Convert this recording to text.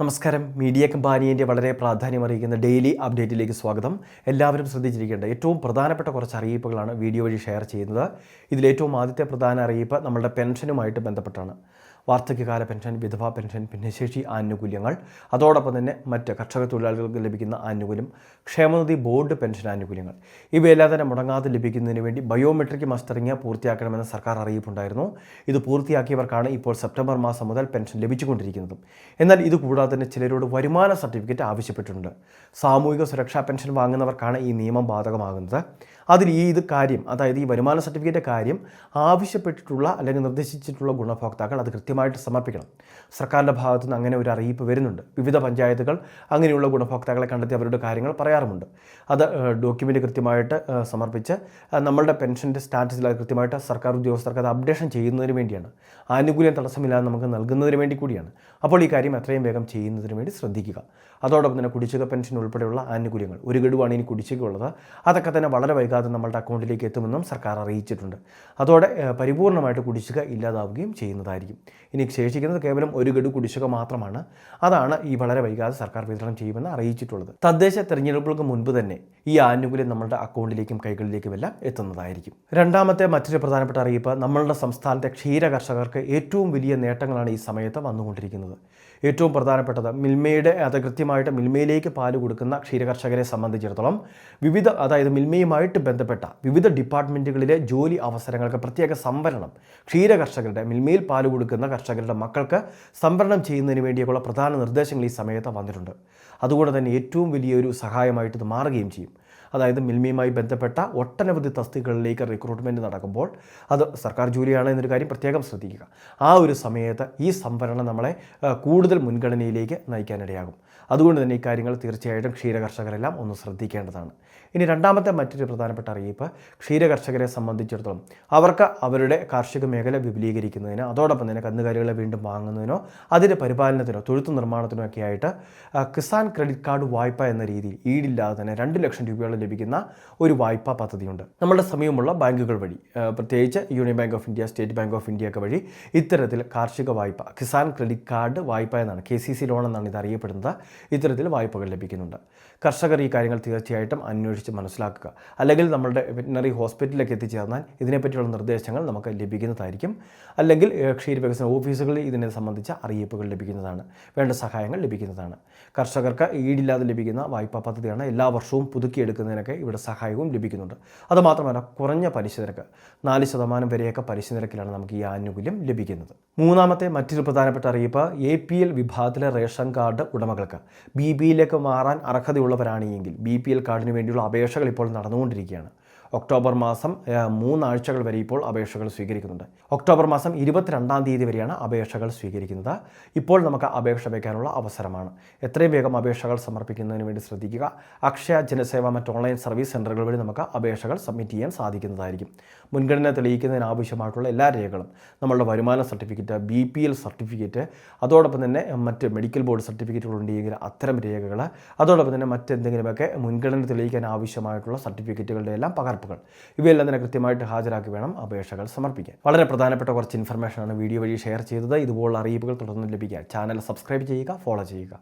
നമസ്കാരം. മീഡിയ കമ്പാനിയന്റെ വളരെ പ്രാധാന്യം അറിയിക്കുന്ന ഡെയിലി അപ്ഡേറ്റിലേക്ക് സ്വാഗതം. എല്ലാവരും ശ്രദ്ധിച്ചിരിക്കേണ്ട ഏറ്റവും പ്രധാനപ്പെട്ട കുറച്ച് അറിയിപ്പുകളാണ് വീഡിയോ വഴി ഷെയർ ചെയ്യുന്നത്. ഇതിലേറ്റവും ആദ്യത്തെ പ്രധാന അറിയിപ്പ് നമ്മുടെ പെൻഷനുമായിട്ട് ബന്ധപ്പെട്ടാണ്. വാർദ്ധക്യകാല പെൻഷൻ വിധവാ പെൻഷൻ ഭിന്നശേഷി ആനുകൂല്യങ്ങൾ. അതോടൊപ്പം തന്നെ മറ്റ് കർഷക തൊഴിലാളികൾക്ക് ലഭിക്കുന്ന ആനുകൂല്യം ക്ഷേമനിധി ബോർഡ് പെൻഷൻ ആനുകൂല്യങ്ങൾ. ഇവയെല്ലാം തന്നെ മുടങ്ങാതെ ലഭിക്കുന്നതിന് വേണ്ടി ബയോമെട്രിക് മസ്റ്ററിങ് പൂർത്തിയാക്കണമെന്ന് സർക്കാർ അറിയിപ്പുണ്ടായിരുന്നു. ഇത് പൂർത്തിയാക്കിയവർക്കാണ് ഇപ്പോൾ സെപ്റ്റംബർ മാസം മുതൽ പെൻഷൻ ലഭിച്ചുകൊണ്ടിരിക്കുന്നതും. എന്നാൽ ഇത് കൂടാതെ തന്നെ ചിലരോട് വരുമാന സർട്ടിഫിക്കറ്റ് ആവശ്യപ്പെട്ടിട്ടുണ്ട്. സാമൂഹിക സുരക്ഷാ പെൻഷൻ വാങ്ങുന്നവർക്കാണ് ഈ നിയമം ബാധകമാകുന്നത്. അതിൽ ഈ ഇത് കാര്യം അതായത് ഈ വരുമാന സർട്ടിഫിക്കറ്റ് കാര്യം ആവശ്യപ്പെട്ടിട്ടുള്ള അല്ലെങ്കിൽ നിർദ്ദേശിച്ചിട്ടുള്ള ഗുണഭോക്താക്കൾ അത് കൃത്യമായിട്ട് സമർപ്പിക്കണം. സർക്കാരിന്റെ ഭാഗത്തു നിന്ന് അങ്ങനെ ഒരു അറിയിപ്പ് വരുന്നുണ്ട്. വിവിധ പഞ്ചായത്തുകൾ അങ്ങനെയുള്ള ഗുണഭോക്താക്കളെ കണ്ടെത്തി അവരുടെ കാര്യങ്ങൾ പറയാറുമുണ്ട്. അത് ഡോക്യുമെന്റ് കൃത്യമായിട്ട് സമർപ്പിച്ച് നമ്മളുടെ പെൻഷന്റെ സ്റ്റാറ്റസിൽ അത് കൃത്യമായിട്ട് സർക്കാർ ഉദ്യോഗസ്ഥർക്ക് അത് അപ്ഡേഷൻ ചെയ്യുന്നതിന് വേണ്ടിയാണ്. ആനുകൂല്യം തടസ്സമില്ലാതെ നമുക്ക് നൽകുന്നതിന് വേണ്ടി കൂടിയാണ്. അപ്പോൾ ഈ കാര്യം എത്രയും വേഗം ചെയ്യുന്നതിന് വേണ്ടി ശ്രദ്ധിക്കുക. അതോടൊപ്പം തന്നെ കുടിശ്ശിക പെൻഷൻ ഉൾപ്പെടെയുള്ള ആനുകൂല്യങ്ങൾ. ഒരു ഗഡുവാണ് ഇനി കുടിശ്ശികയുള്ളത്. അതൊക്കെ തന്നെ വളരെ വൈകാതെ നമ്മളുടെ അക്കൗണ്ടിലേക്ക് എത്തുമെന്നും സർക്കാർ അറിയിച്ചിട്ടുണ്ട്. അതോടെ പരിപൂർണമായിട്ട് കുടിശ്ശിക ഇല്ലാതാവുകയും ചെയ്യുന്നതായിരിക്കും. ഇനി ശേഷിക്കുന്നത് കേവലം ഒരു ഗഡു കുടിശ്ശിക മാത്രമാണ്. അതാണ് ഈ വളരെ വൈകാതെ സർക്കാർ വിതരണം ചെയ്യുമെന്ന് അറിയിച്ചിട്ടുള്ളത്. തദ്ദേശ തെരഞ്ഞെടുപ്പുകൾക്ക് മുൻപ് തന്നെ ഈ ആനുകൂല്യം നമ്മളുടെ അക്കൗണ്ടിലേക്കും കൈകളിലേക്കും എല്ലാം എത്തുന്നതായിരിക്കും. രണ്ടാമത്തെ മറ്റൊരു പ്രധാനപ്പെട്ട അറിയിപ്പ് നമ്മളുടെ സംസ്ഥാനത്തെ ക്ഷീര കർഷകർക്ക് ഏറ്റവും വലിയ നേട്ടങ്ങളാണ് ഈ സമയത്ത് വന്നുകൊണ്ടിരിക്കുന്നത്. ഏറ്റവും പ്രധാനപ്പെട്ടത് മിൽമയുടെ അത് കൃത്യമായിട്ട് മിൽമയിലേക്ക് പാൽ കൊടുക്കുന്ന ക്ഷീരകർഷകരെ സംബന്ധിച്ചിടത്തോളം വിവിധ അതായത് മിൽമയുമായിട്ട് ബന്ധപ്പെട്ട വിവിധ ഡിപ്പാർട്ട്മെന്റുകളിലെ ജോലി അവസരങ്ങൾക്ക് പ്രത്യേക സംവരണം ക്ഷീരകർഷകരുടെ മിൽമയിൽ പാൽ കൊടുക്കുന്ന കർഷകരുടെ മക്കൾക്ക് സംവരണം ചെയ്യുന്നതിന് വേണ്ടിയൊക്കെയുള്ള പ്രധാന നിർദ്ദേശങ്ങൾ ഈ സമയത്ത് വന്നിട്ടുണ്ട്. അതുകൊണ്ട് തന്നെ ഏറ്റവും വലിയൊരു സഹായമായിട്ട് ഇത് മാറുകയും ചെയ്യും. അതായത് മിൽമയുമായി ബന്ധപ്പെട്ട ഒട്ടനവധി തസ്തികകളിലേക്ക് റിക്രൂട്ട്മെന്റ് നടക്കുമ്പോൾ അത് സർക്കാർ ജോലിയാണ് എന്നൊരു കാര്യം പ്രത്യേകം ശ്രദ്ധിക്കുക. ആ ഒരു സമയത്ത് ഈ സംവരണം നമ്മളെ കൂടുതൽ മുൻഗണനയിലേക്ക് നയിക്കാനിടയാകും. അതുകൊണ്ട് തന്നെ ഈ കാര്യങ്ങൾ തീർച്ചയായിട്ടും ക്ഷീരകർഷകരെല്ലാം ഒന്ന് ശ്രദ്ധിക്കേണ്ടതാണ്. ഇനി രണ്ടാമത്തെ മറ്റൊരു പ്രധാനപ്പെട്ട അറിയിപ്പ് ക്ഷീരകർഷകരെ സംബന്ധിച്ചിടത്തോളം അവർക്ക് അവരുടെ കാർഷിക മേഖല വിപുലീകരിക്കുന്നതിന് അതോടൊപ്പം തന്നെ കന്നുകാലികളെ വീണ്ടും വാങ്ങുന്നതിനോ അതിന്റെ പരിപാലനത്തിനോ തൊഴുത്ത് നിർമ്മാണത്തിനോ ഒക്കെ ആയിട്ട് കിസാൻ ക്രെഡിറ്റ് കാർഡ് വായ്പ എന്ന രീതിയിൽ ഈടില്ലാതെ തന്നെ രണ്ട് ലക്ഷം രൂപയോളം ലഭിക്കുന്ന ഒരു വായ്പാ പദ്ധതിയുണ്ട്. നമ്മുടെ സമീപമുള്ള ബാങ്കുകൾ വഴി പ്രത്യേകിച്ച് Union Bank of India State Bank of India ഒക്കെ വഴി ഇത്തരത്തിൽ കാർഷിക വായ്പ കിസാൻ ക്രെഡിറ്റ് കാർഡ് വായ്പ എന്നാണ് കെ സി സി ലോൺ എന്നാണ് ഇത് അറിയപ്പെടുന്നത്. ഇത്തരത്തിൽ വായ്പകൾ ലഭിക്കുന്നുണ്ട്. കർഷകർ ഈ കാര്യങ്ങൾ തീർച്ചയായിട്ടും അന്വേഷിച്ച് മനസ്സിലാക്കുക. അല്ലെങ്കിൽ നമ്മളുടെ വെറ്റിനറി ഹോസ്പിറ്റലിലേക്ക് എത്തിച്ചേർന്നാൽ ഇതിനെപ്പറ്റിയുള്ള നിർദ്ദേശങ്ങൾ നമുക്ക് ലഭിക്കുന്നതായിരിക്കും. അല്ലെങ്കിൽ ക്ഷീര ക്ഷീരവികസന ഓഫീസുകളിൽ ഇതിനെ സംബന്ധിച്ച അറിയിപ്പുകൾ ലഭിക്കുന്നതാണ് വേണ്ട സഹായങ്ങൾ ലഭിക്കുന്നതാണ്. കർഷകർക്ക് ഈടില്ലാതെ ലഭിക്കുന്ന വായ്പാ പദ്ധതിയാണ് എല്ലാ വർഷവും പുതുക്കിയെടുക്കുന്നതിനൊക്കെ ഇവിടെ സഹായവും ലഭിക്കുന്നുണ്ട്. അതുമാത്രമല്ല കുറഞ്ഞ പലിശ നിരക്ക് നാല് ശതമാനം വരെയൊക്കെ പലിശ നിരക്കിലാണ് നമുക്ക് ഈ ആനുകൂല്യം ലഭിക്കുന്നത്. മൂന്നാമത്തെ മറ്റൊരു പ്രധാനപ്പെട്ട അറിയിപ്പ് എ പി എൽ വിഭാഗത്തിലെ റേഷൻ കാർഡ് ഉടമകൾക്ക്. ബി ബിയിലേക്ക് മാറാൻ അർഹതയുള്ളവരാണെങ്കിൽ ബി പി എൽ കാർഡിന് വേണ്ടിയുള്ള അപേക്ഷകൾ ഇപ്പോൾ നടന്നുകൊണ്ടിരിക്കുകയാണ്. ഒക്ടോബർ മാസം മൂന്നാഴ്ചകൾ വരെ ഇപ്പോൾ അപേക്ഷകൾ സ്വീകരിക്കുന്നുണ്ട്. ഒക്ടോബർ മാസം ഇരുപത്തിരണ്ടാം തീയതി വരെയാണ് അപേക്ഷകൾ സ്വീകരിക്കുന്നത്. ഇപ്പോൾ നമുക്ക് അപേക്ഷ വയ്ക്കാനുള്ള അവസരമാണ്. എത്രയും വേഗം അപേക്ഷകൾ സമർപ്പിക്കുന്നതിന് വേണ്ടി ശ്രദ്ധിക്കുക. അക്ഷയ ജനസേവ മറ്റ് ഓൺലൈൻ സർവീസ് സെന്ററുകൾ വഴി നമുക്ക് അപേക്ഷകൾ സബ്മിറ്റ് ചെയ്യാൻ സാധിക്കുന്നതായിരിക്കും. മുൻഗണന തെളിയിക്കുന്നതിന് ആവശ്യമായിട്ടുള്ള എല്ലാ രേഖകളും നമ്മളുടെ വരുമാന certificate B P L certificate അതോടൊപ്പം തന്നെ മറ്റ് മെഡിക്കൽ ബോർഡ് സർട്ടിഫിക്കറ്റുകൾ ഉണ്ടെങ്കിൽ അത്തരം രേഖകൾ അതോടൊപ്പം തന്നെ മറ്റെന്തെങ്കിലുമൊക്കെ മുൻഗണന തെളിയിക്കാൻ ആവശ്യമായിട്ടുള്ള സർട്ടിഫിക്കറ്റുകളുടെ എല്ലാം പകർപ്പുകൾ ഇവയെല്ലാം തന്നെ കൃത്യമായിട്ട് ഹാജരാക്കി വേണം അപേക്ഷകൾ സമർപ്പിക്കാൻ. വളരെ പ്രധാനപ്പെട്ട കുറച്ച് ഇൻഫർമേഷനാണ് വീഡിയോ വഴി ഷെയർ ചെയ്തത്. ഇതുപോലുള്ള അറിയിപ്പുകൾ തുടർന്ന് ലഭിക്കാൻ. ചാനൽ സബ്സ്ക്രൈബ് ചെയ്യുക ഫോളോ ചെയ്യുക.